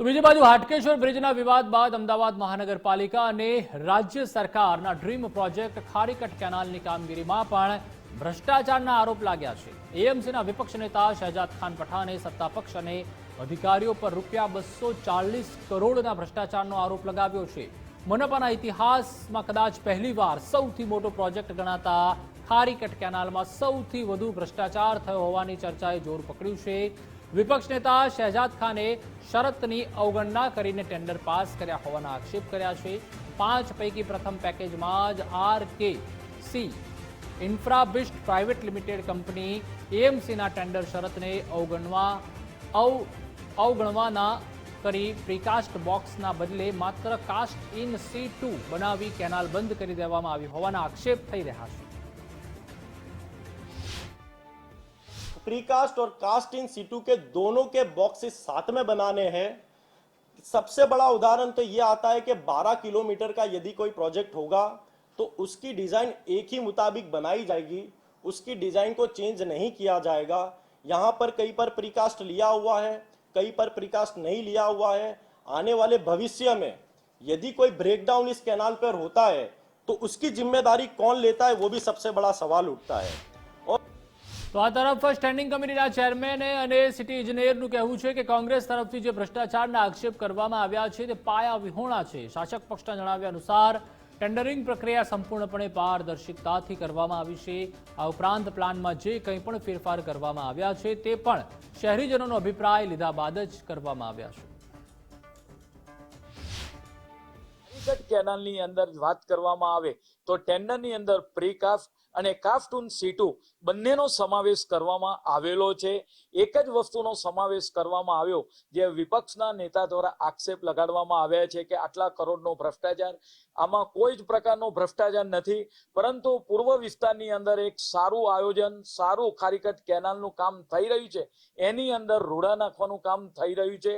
તો બીજી બાજુ હાટકેશ્વર બ્રિજના વિવાદ બાદ અમદાવાદ મહાનગરપાલિકા અને રાજ્ય સરકારના ડ્રીમ પ્રોજેક્ટ ખારીકટ કેનાલની કામગીરીમાં પણ ભ્રષ્ટાચારના આરોપ લાગ્યા છે. એએમસીના વિપક્ષ નેતા શહેજાદ ખાન પઠાણે સત્તાપક્ષ અને અધિકારીઓ પર રૂપિયા બસો ચાલીસ કરોડના ભ્રષ્ટાચારનો આરોપ લગાવ્યો છે. મનપાના ઇતિહાસમાં કદાચ પહેલીવાર સૌથી મોટો પ્રોજેક્ટ ગણાતા ખારીકટ કેનાલમાં સૌથી વધુ ભ્રષ્ટાચાર થયો હોવાની ચર્ચાએ જોર પકડ્યું છે. વિપક્ષ નેતા શહેજાદ ખાને શરતની અવગણના કરીને ટેન્ડર પાસ કર્યા હોવાના આક્ષેપ કર્યા છે. પાંચ પૈકી પ્રથમ પેકેજમાં જ R K C Infrabuilt private limited company એએમસીના tender શરતને અવગણવા, અવ, અવગણવાના કરી પ્રીકાસ્ટ બોક્સના બદલે માત્ર કાસ્ટ ઇન સી ટુ બનાવી કેનાલ બંધ કરી દેવામાં આવી હોવાના આક્ષેપ થઈ રહ્યા છે. प्रीकास्ट और कास्ट इन सीटू के दोनों के बॉक्सेस साथ में बनाने हैं। सबसे बड़ा उदाहरण तो ये आता है कि 12 किलोमीटर का यदि कोई प्रोजेक्ट होगा तो उसकी डिज़ाइन एक ही मुताबिक बनाई जाएगी। उसकी डिज़ाइन को चेंज नहीं किया जाएगा। यहाँ पर कई पर प्रीकास्ट लिया हुआ है, कई पर प्रीकास्ट नहीं लिया हुआ है। आने वाले भविष्य में यदि कोई ब्रेकडाउन इस कैनाल पर होता है तो उसकी ज़िम्मेदारी कौन लेता है, वो भी सबसे बड़ा सवाल उठता है। તો આ તરફ સ્ટેન્ડિંગ કમિટીના ચેરમેને અને સિટી ઇજનેરનું કહેવું છે કે કોંગ્રેસ તરફથી જે ભ્રષ્ટાચારના આક્ષેપ કરવામાં આવ્યા છે તે પાયા વિહોણા છે. શાસક પક્ષના જણાવ્યા અનુસાર ટેન્ડરિંગ પ્રક્રિયા સંપૂર્ણપણે પારદર્શિકતાથી કરવામાં આવી છે. આ ઉપરાંત પ્લાનમાં જે કંઈ પણ ફેરફાર કરવામાં આવ્યા છે તે પણ શહેરીજનોનો અભિપ્રાય લીધા બાદ જ કરવામાં આવ્યા છે. કેનાલની અંદર વાત કરવામાં આવે તો ટેન્ડરની અંદર પ્રીકાસ્ટ અને કાસ્ટૂન સીટુ બંનેનો સમાવેશ કરવામાં આવેલો છે. એક જ વસ્તુનો સમાવેશ કરવામાં આવ્યો જે વિપક્ષના નેતા દ્વારા આક્ષેપ લગાડવામાં આવ્યા છે કે આટલા કરોડનો ભ્રષ્ટાચાર, આમાં કોઈ જ પ્રકારનો ભ્રષ્ટાચાર નથી, પરંતુ પૂર્વ વિસ્તારની અંદર એક સારું આયોજન, સારું ખારીકટ કેનાલનું કામ થઈ રહ્યું છે. એની અંદર રૂડા નાખવાનું કામ થઈ રહ્યું છે.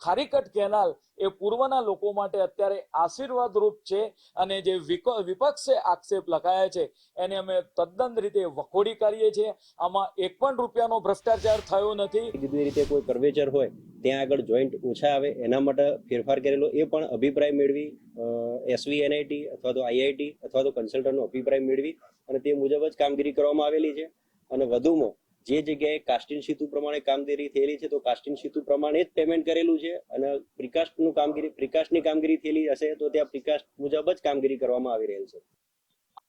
ખારીકટ કેનાલ એ પૂર્વના લોકો માટે અત્યારે આશીર્વાદરૂપ છે અને જે વિપક્ષે આક્ષેપ લગાયા છે એને અમે તદ્દન રીતે વખોડી કાઢીએ છીએ. આમાં એક પણ રૂપિયાનો ભ્રષ્ટાચાર થયો નથી. કીધું રીતે કોઈ કર્વેચર હોય, ત્યાં આગળ જોઈન્ટ ઓછા આવે, એના માટે ફેરફાર કરેલો એ પણ અભિપ્રાય મેળવી એસવી એનઆઈટી અથવા તો આઈઆઈટી અથવા તો કન્સલ્ટન્ટનો અભિપ્રાય મેળવી અને તે મુજબ જ કામગીરી કરવામાં આવેલી છે. અને વધુમાં જે જગ્યાએ કાસ્ટિંગ સેતુ પ્રમાણે કામગીરી થયેલી છે, તો કાસ્ટિંગ સેતુ પ્રમાણે જ પેમેન્ટ કરેલું છે અને પ્રિકાસ્ટનું કામગીરી પ્રિકાસ્ટની કામગીરી થયેલી હશે, તો ત્યાં પ્રિકાસ્ટ મુજબ જ કામગીરી કરવામાં આવી રહેલ છે.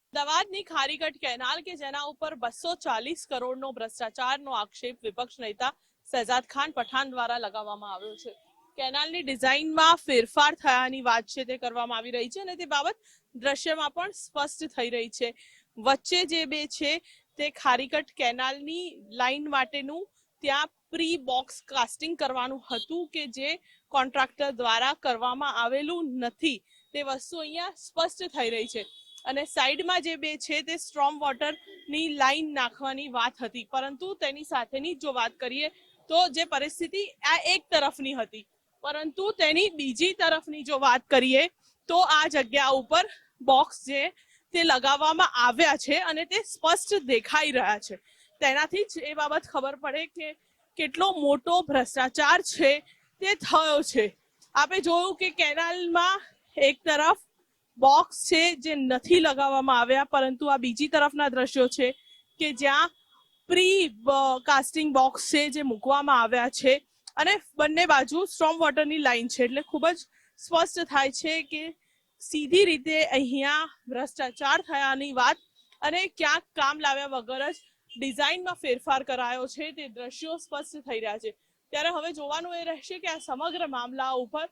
અમદાવાદની ખારીગઢ કેનાલ કે જેના ઉપર બસો ચાલીસ કરોડનો ભ્રષ્ટાચારનો આક્ષેપ વિપક્ષ નેતા શહેજાદ ખાન પઠાણ દ્વારા લગાવવામાં આવ્યો છે. કેનાલની ડિઝાઇનમાં ફેરફાર થયાની વાત છે તે કરવામાં આવી રહી છે અને તે બાબત દ્રશ્યમાં પણ સ્પષ્ટ થઈ રહી છે. વચ્ચે જે બે છે તે ખારીકટ કેનાલની લાઇન માટેનું ત્યાં પ્રી બોક્સ કાસ્ટિંગ કરવાનું હતું કે જે કોન્ટ્રાક્ટર દ્વારા કરવામાં આવેલું નથી. તે વસ્તુ અહીંયા સ્પષ્ટ થઈ રહી છે. અને સાઈડમાં જે બે છે તે સ્ટ્રોમ વોટરની લાઇન નાખવાની વાત હતી. પરંતુ તેની સાથેની જો વાત કરીએ તો જે પરિસ્થિતિ આ એક તરફની હતી. પરંતુ તેની બીજી તરફની જો વાત કરીએ તો આ જગ્યા ઉપર બોક્સ જે તે લગાવવામાં આવ્યા છે અને તે સ્પષ્ટ દેખાઈ રહ્યા છે. તેનાથી જ એ બાબત ખબર પડે કે કેટલો મોટો ભ્રષ્ટાચાર છે તે થયો છે. આપણે જોયું કે કેનાલમાં એક તરફ બોક્સ છે જે નથી લગાવવામાં આવ્યા, પરંતુ આ બીજી તરફના દ્રશ્યો છે કે જ્યાં પ્રી કાસ્ટિંગ બોક્સ છે જે મૂકવામાં આવ્યા છે અને બંને બાજુ સ્ટ્રોમ વોટરની લાઈન છે. એટલે ખૂબ જ સ્પષ્ટ થાય છે કે સીધી રીતે અહીંયા ભ્રષ્ટાચાર થયાની વાત અને ક્યાંક કામ લાવ્યા વગર જ ડિઝાઇનમાં ફેરફાર કરાયો છે, તે દ્રશ્યો સ્પષ્ટ થઈ રહ્યા છે. ત્યારે હવે જોવાનું એ રહેશે કે આ સમગ્ર મામલા ઉપર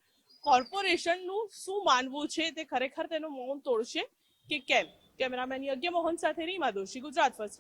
કોર્પોરેશનનું શું માનવું છે, તે ખરેખર તેનું મૌન તોડશે કે કેમ? કેમેરામેન યજ્ઞ મોહન સાથે રીમા દોશી, ગુજરાત ફર્સ્ટ